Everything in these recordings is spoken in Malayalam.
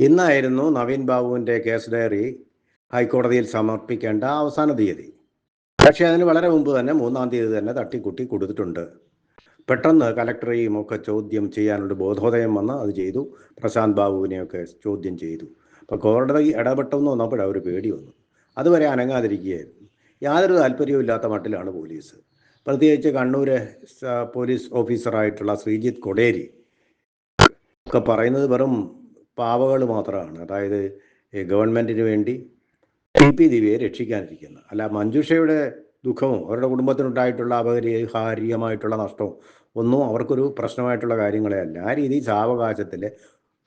ഇന്നായിരുന്നു നവീൻ ബാബുവിന്റെ കേസ് ഡയറി ഹൈക്കോടതിയിൽ സമർപ്പിക്കേണ്ട അവസാന തീയതി. പക്ഷേ അതിന് വളരെ മുമ്പ് തന്നെ മൂന്നാം തീയതി തന്നെ തട്ടിക്കുട്ടി കൊടുത്തിട്ടുണ്ട്. പെട്ടെന്ന് കലക്ടറെയും ഒക്കെ ചോദ്യം ചെയ്യാനുള്ള ബോധോദയം വന്ന് അത് ചെയ്തു. പ്രശാന്ത് ബാബുവിനെയൊക്കെ ചോദ്യം ചെയ്തു. അപ്പോൾ കോടതി ഇടപെട്ടെന്ന് വന്നപ്പോൾ ഒരു പേടി വന്നു. അതുവരെ അനങ്ങാതിരിക്കുകയായിരുന്നു. യാതൊരു താല്പര്യവും ഇല്ലാത്ത മട്ടിലാണ് പോലീസ്. പ്രത്യേകിച്ച് കണ്ണൂര് സ- പോലീസ് ഓഫീസറായിട്ടുള്ള ശ്രീജിത്ത് കൊടേരി ഒക്കെ പറയുന്നത് വെറും പാവകൾ മാത്രമാണ്. അതായത് ഗവൺമെന്റിന് വേണ്ടി ടി പി ദിവ്യയെ രക്ഷിക്കാനിരിക്കുന്നു. അല്ല മഞ്ജുഷയുടെ ദുഃഖവും അവരുടെ കുടുംബത്തിനുണ്ടായിട്ടുള്ള അപരിഹാര്യമായിട്ടുള്ള നഷ്ടവും ഒന്നും അവർക്കൊരു പ്രശ്നമായിട്ടുള്ള കാര്യങ്ങളെ അല്ല. ആ രീതി സാവകാശത്തിൽ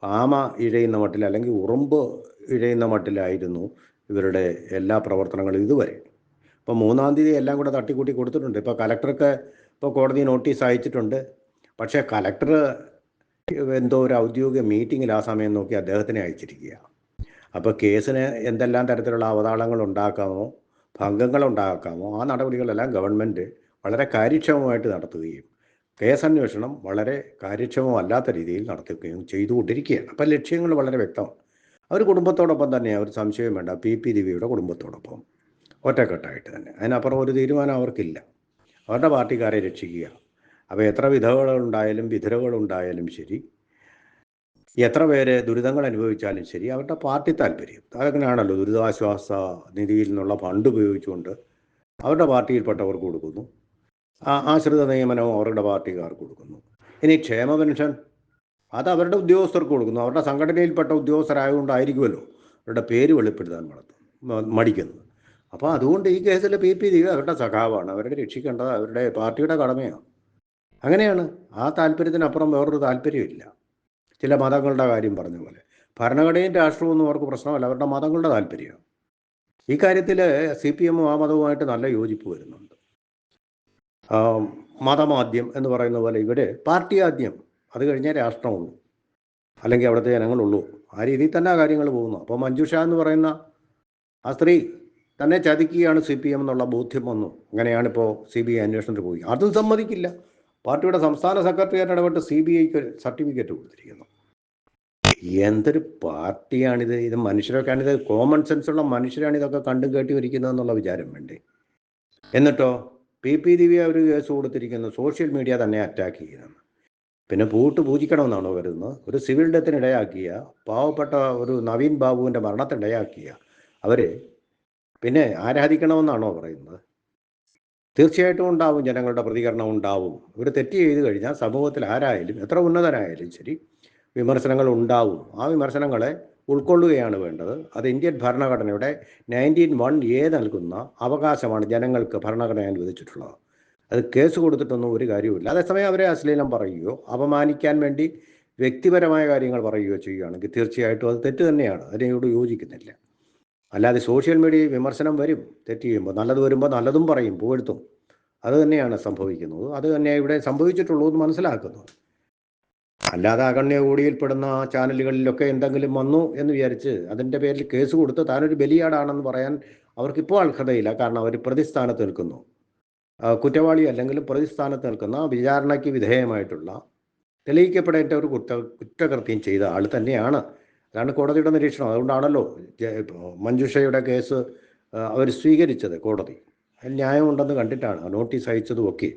ആമ ഇഴയുന്ന മട്ടിൽ അല്ലെങ്കിൽ ഉറുമ്പ് ഇഴയുന്ന മട്ടിലായിരുന്നു ഇവരുടെ എല്ലാ പ്രവർത്തനങ്ങളും ഇതുവരെ. ഇപ്പോൾ മൂന്നാം തീയതി എല്ലാം കൂടെ തട്ടിക്കൂട്ടി കൊടുത്തിട്ടുണ്ട്. ഇപ്പോൾ കലക്ടർക്ക് ഇപ്പോൾ കോടതി നോട്ടീസ് അയച്ചിട്ടുണ്ട്. പക്ഷേ കലക്ടർ എന്തോ ഒരു ഔദ്യോഗിക മീറ്റിങ്ങിൽ ആ സമയം നോക്കി അദ്ദേഹത്തിനെ അയച്ചിരിക്കുക അപ്പോൾ കേസിന് എന്തെല്ലാം തരത്തിലുള്ള അവതാളങ്ങൾ ഉണ്ടാക്കാമോ ഭംഗങ്ങൾ ഉണ്ടാക്കാമോ ആ നടപടികളെല്ലാം ഗവൺമെന്റ് വളരെ കാര്യക്ഷമമായിട്ട് നടത്തുകയും കേസന്വേഷണം വളരെ കാര്യക്ഷമമല്ലാത്ത രീതിയിൽ നടത്തുകയും ചെയ്തുകൊണ്ടിരിക്കുകയാണ്. അപ്പം ലക്ഷ്യങ്ങൾ വളരെ വ്യക്തമാണ്. അവർ കുടുംബത്തോടൊപ്പം തന്നെ അവർ സംശയം വേണ്ട. പി. പി. ദിവ്യയുടെ കുടുംബത്തോടൊപ്പം ഒറ്റക്കെട്ടായിട്ട് തന്നെ. അതിനപ്പുറം ഒരു തീരുമാനം അവർക്കില്ല. അവരുടെ പാർട്ടിക്കാരെ രക്ഷിക്കുക. അപ്പോൾ എത്ര വിധവകളുണ്ടായാലും വിധുരകളുണ്ടായാലും ശരി എത്ര പേര് ദുരിതങ്ങൾ അനുഭവിച്ചാലും ശരി അവരുടെ പാർട്ടി താല്പര്യം. അതങ്ങനെയാണല്ലോ ദുരിതാശ്വാസ നിധിയിൽ നിന്നുള്ള ഫണ്ട് ഉപയോഗിച്ചുകൊണ്ട് അവരുടെ പാർട്ടിയിൽപ്പെട്ടവർക്ക് കൊടുക്കുന്നു. ആശ്രിത നിയമനവും അവരുടെ പാർട്ടിക്കാർക്ക് കൊടുക്കുന്നു. ഇനി ക്ഷേമ പെൻഷൻ അത് അവരുടെ ഉദ്യോഗസ്ഥർക്ക് കൊടുക്കുന്നു. അവരുടെ സംഘടനയിൽപ്പെട്ട ഉദ്യോഗസ്ഥരായതുകൊണ്ടായിരിക്കുമല്ലോ അവരുടെ പേര് വെളിപ്പെടുത്താൻ മടിക്കുന്നത്. അപ്പോൾ അതുകൊണ്ട് ഈ കേസിൽ പി പി ദീപ അവരുടെ സഖാവാണ്. അവരുടെ രക്ഷിക്കേണ്ടത് അവരുടെ പാർട്ടിയുടെ കടമയാണ്. അങ്ങനെയാണ്. ആ താല്പര്യത്തിനപ്പുറം വേറൊരു താല്പര്യമില്ല ചില മതങ്ങളുടെ കാര്യം പറഞ്ഞ പോലെ. ഭരണഘടനയും രാഷ്ട്രവും അവർക്ക് പ്രശ്നമല്ല. അവരുടെ മതങ്ങളുടെ താല്പര്യമാണ്. ഈ കാര്യത്തിൽ സി പി എമ്മും ആ മതവുമായിട്ട് നല്ല യോജിപ്പ് വരുന്നുണ്ട്. മതമാദ്യം എന്ന് പറയുന്ന പോലെ ഇവിടെ പാർട്ടി ആദ്യം അത് കഴിഞ്ഞാൽ രാഷ്ട്രമുള്ളൂ. അല്ലെങ്കിൽ അവിടുത്തെ ജനങ്ങളുള്ളൂ. ആ രീതിയിൽ തന്നെ ആ കാര്യങ്ങൾ പോകുന്നു. അപ്പോൾ മഞ്ജുഷ എന്ന് പറയുന്ന ആ സ്ത്രീ തന്നെ ചതിക്കുകയാണ് സി പി എം എന്നുള്ള ബോധ്യം വന്നു. അങ്ങനെയാണിപ്പോൾ സി ബി ഐ അന്വേഷണത്തിൽ പോയി. അതും സമ്മതിക്കില്ല. പാർട്ടിയുടെ സംസ്ഥാന സെക്രട്ടറിയായിട്ട് ഇടപെട്ട് സി ബി ഐക്ക് സർട്ടിഫിക്കറ്റ് കൊടുത്തിരിക്കുന്നു. എന്തൊരു പാർട്ടിയാണിത്? ഇത് മനുഷ്യരൊക്കെയാണിത്. കോമൺ സെൻസുള്ള മനുഷ്യരാണ് ഇതൊക്കെ കണ്ടും കേട്ടി ഇരിക്കുന്നത് എന്നുള്ള വിചാരം വേണ്ടേ? എന്നിട്ടോ പി. പി. ദിവ്യ ഒരു കേസ് കൊടുത്തിരിക്കുന്നു. സോഷ്യൽ മീഡിയ തന്നെ അറ്റാക്ക് ചെയ്യുന്നു. പിന്നെ പൂട്ട് പൂജിക്കണമെന്നാണോ കരുതുന്നത്? ഒരു സിവിൽ ഡെത്തിനിടയാക്കിയ പാവപ്പെട്ട ഒരു നവീൻ ബാബുവിന്റെ മരണത്തിനിടയാക്കിയ അവരെ പിന്നെ ആരാധിക്കണമെന്നാണോ പറയുന്നത്? തീർച്ചയായിട്ടും ഉണ്ടാവും ജനങ്ങളുടെ പ്രതികരണം ഉണ്ടാവും. ഇവർ തെറ്റ് ചെയ്ത് കഴിഞ്ഞാൽ സമൂഹത്തിൽ ആരായാലും എത്ര ഉന്നതരായാലും ശരി വിമർശനങ്ങൾ ഉണ്ടാവും. ആ വിമർശനങ്ങളെ ഉൾക്കൊള്ളുകയാണ് വേണ്ടത്. അത് ഇന്ത്യൻ ഭരണഘടനയുടെ നയന്റീൻ വൺ എ നൽകുന്ന അവകാശമാണ് ജനങ്ങൾക്ക് ഭരണഘടന അനുവദിച്ചിട്ടുള്ളത് അത് കേസ് കൊടുത്തിട്ടൊന്നും ഒരു കാര്യവുമില്ല. അതേസമയം അവരെ അശ്ലീലം പറയുകയോ അപമാനിക്കാൻ വേണ്ടി വ്യക്തിപരമായ കാര്യങ്ങൾ പറയുകയോ ചെയ്യുകയാണെങ്കിൽ തീർച്ചയായിട്ടും അത് തെറ്റ് തന്നെയാണ്. അതിനോട് യോജിക്കുന്നില്ല. അല്ലാതെ സോഷ്യൽ മീഡിയ വിമർശനം വരും തെറ്റ് ചെയ്യുമ്പോൾ നല്ലത് വരുമ്പോൾ നല്ലതും പറയും പുകഴ്ത്തും അത് തന്നെയാണ് സംഭവിക്കുന്നത്. അത് തന്നെ ഇവിടെ സംഭവിച്ചിട്ടുള്ളൂ എന്ന് മനസ്സിലാക്കുന്നു. അല്ലാതെ അഗണ്യ കൂടിയിൽപ്പെടുന്ന ചാനലുകളിലൊക്കെ എന്തെങ്കിലും വന്നു എന്ന് വിചാരിച്ച് അതിന്റെ പേരിൽ കേസ് കൊടുത്ത് താനൊരു ബലിയാടാണെന്ന് പറയാൻ അവർക്കിപ്പോൾ അർഹതയില്ല. കാരണം അവർ പ്രതിസ്ഥാനത്ത് നിൽക്കുന്നു. കുറ്റവാളി അല്ലെങ്കിൽ പ്രതിസ്ഥാനത്ത് നിൽക്കുന്ന വിചാരണയ്ക്ക് വിധേയമായിട്ടുള്ള തെളിയിക്കപ്പെടേണ്ട ഒരു കുറ്റ കുറ്റകൃത്യം ചെയ്ത ആൾ തന്നെയാണ് അതാണ് കോടതിയുടെ നിരീക്ഷണം. അതുകൊണ്ടാണല്ലോ മഞ്ജുഷയുടെ കേസ് അവർ സ്വീകരിച്ചത് കോടതി. ന്യായമുണ്ടെന്ന് കണ്ടിട്ടാണ് നോട്ടീസ് അയച്ചതും ഒക്കെ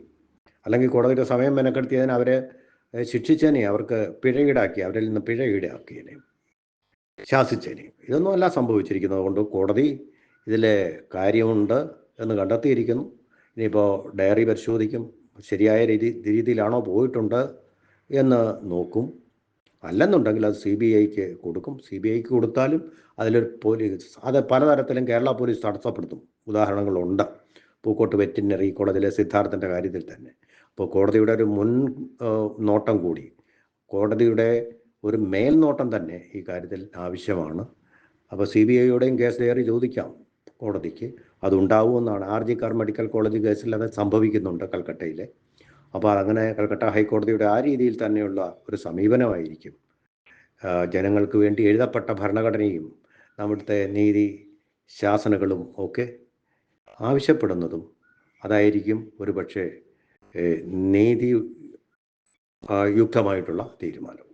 അല്ലെങ്കിൽ കോടതിയുടെ സമയം മെനക്കെടുത്തിയതിന് അവരെ ശിക്ഷിച്ചേനെ അവർക്ക് പിഴ ഈടാക്കി അവരിൽ നിന്ന് പിഴ ഈടാക്കിയതിനെ ശാസിച്ചേനെ. ഇതൊന്നും അല്ല സംഭവിച്ചിരിക്കുന്നത്. കൊണ്ട് കോടതി ഇതിൽ കാര്യമുണ്ട് എന്ന് കണ്ടെത്തിയിരിക്കുന്നു. ഇനിയിപ്പോൾ ഡയറി പരിശോധിക്കും. ശരിയായ രീതി രീതിയിലാണോ പോയിട്ടുണ്ട് എന്ന് നോക്കും. അല്ലെന്നുണ്ടെങ്കിൽ അത് സി ബി ഐക്ക് കൊടുക്കും. സി ബി ഐക്ക് കൊടുത്താലും അതിലൊരു പോലീസ് അത് പലതരത്തിലും കേരള പോലീസ് തടസ്സപ്പെടുത്തും. ഉദാഹരണങ്ങളുണ്ട്. പൂക്കോട്ട് വെറ്റിനറി കോടതിയിലെ സിദ്ധാർത്ഥന്റെ കാര്യത്തിൽ തന്നെ. അപ്പോൾ കോടതിയുടെ ഒരു മുൻ നോട്ടം കൂടി. കോടതിയുടെ ഒരു മേൽനോട്ടം തന്നെ ഈ കാര്യത്തിൽ ആവശ്യമാണ്. അപ്പോൾ സി ബി ഐയുടെയും കേസ് ഡയറി ചോദിക്കാം കോടതിക്ക്. അതുണ്ടാവുമെന്നാണ്. R G Kar medical college കേസിൽ അത് സംഭവിക്കുന്നുണ്ട് കൽക്കട്ടയിലെ. അപ്പോൾ അങ്ങനെ കൽക്കട്ട ഹൈക്കോടതിയുടെ ആ രീതിയിൽ തന്നെയുള്ള ഒരു സമീപനമായിരിക്കും. ജനങ്ങൾക്ക് വേണ്ടി എഴുതപ്പെട്ട ഭരണഘടനയും നമ്മുടെ നീതി ശാസനകളും ഒക്കെ ആവശ്യപ്പെടുന്നതും അതായിരിക്കും ഒരു പക്ഷേ നീതി യുക്തമായിട്ടുള്ള തീരുമാനം.